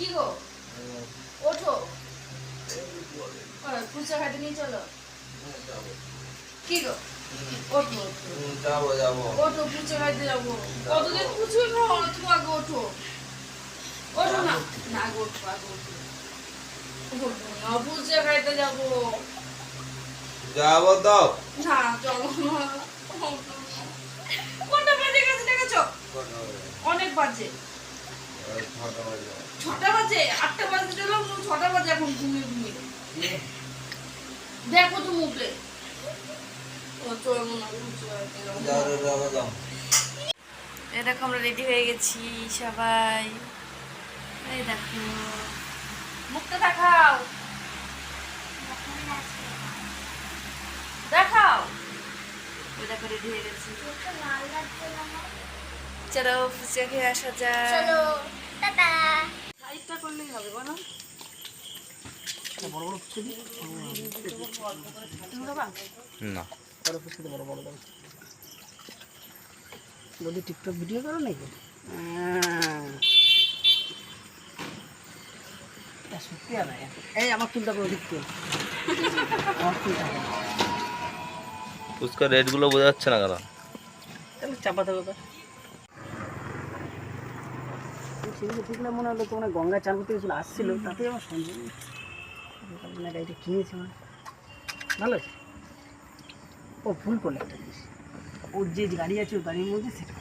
কি গো? ওঠো। খাইতে নিয়ে চলো। কি গো? ওঠো ওঠো। যাব যাব ওঠো ফুচকা খাইতে যাব। কতদিন ফুচকা খাও? না তুমি আগে ওঠো। ওঠো না। না আগে ওঠো আগে ওঠো। ওঠো খাইতে যাব। যাব তো। না চলো কোনটা বাজে গেছে দেখেছ অনেক বাজে। ছটা বাজে এখন দেখো এই আমরা রেডি হয়ে গেছি সবাই। এই দেখো। মুখটা দেখাও। দেখাও। ওই দেখো রেডি হয়ে গেছি। চলো ফুচকা খেয়ে আসা যায় চলো টাটা। সাইডটা করলেই হবে বলো। বড় বড় ফুচকা দিই না। বড় ফুচকা বড় বড় বলি টিকটক ভিডিও করো নাকি? সত্যি আর এই আমার করে হবে। রেটগুলো বোঝা যাচ্ছে না কেন? তাহলে চাপা থাকো তো ঠিক দেখলে মনে হলো তোমরা গঙ্গা চান করতে গেছিল, আসছিল তাতে আমার সন্দেহ। মানে গাড়িটা কিনেছি মানে ভালো ও ভুল করলে জিনিস। ওর যে গাড়ি আছে, ওর গাড়ির মধ্যে সেটা